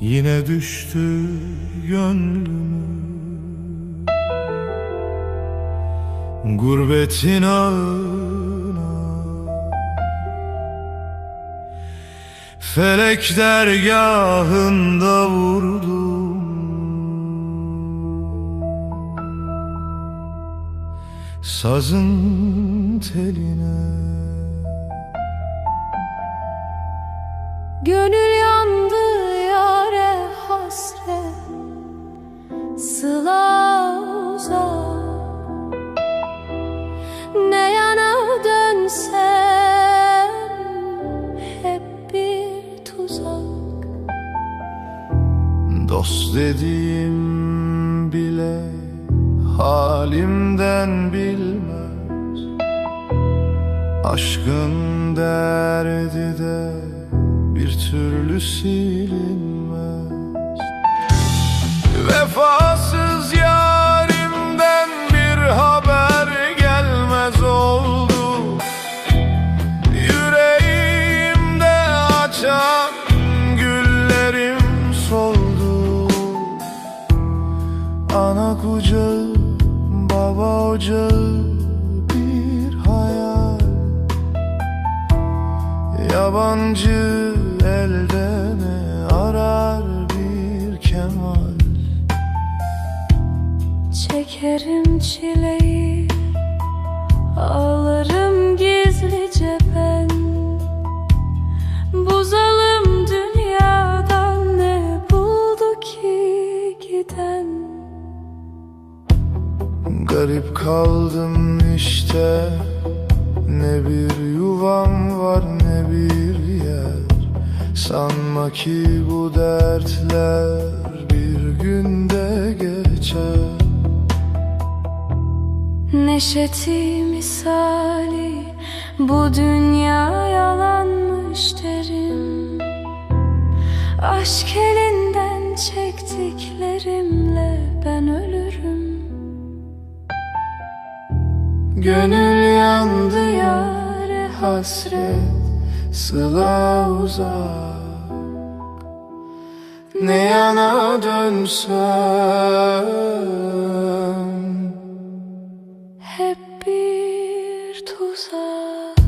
Yine düştü gönlümü. Gurbetin ağına. Felek dergahında vurdum. Sazın teline. Gönül Dost dediğim bile halimden bilmez. Aşkın derdi de bir türlü silinmez. Vefasız Kucağı, baba ocağı bir hayal. Yabancı elde ne arar bir kemal? Çekerim çileyi Ağlarım Garip kaldım işte. Ne bir yuvam var ne bir yer. Sanma ki bu dertler bir günde geçer. Neşeti misali bu dünya yalanmış derim. Aşk elinden çektiklerimle ben ölürüm Gönül yandı yare hasret Sıla uzak. Ne yana dönsem Hep bir tuzak.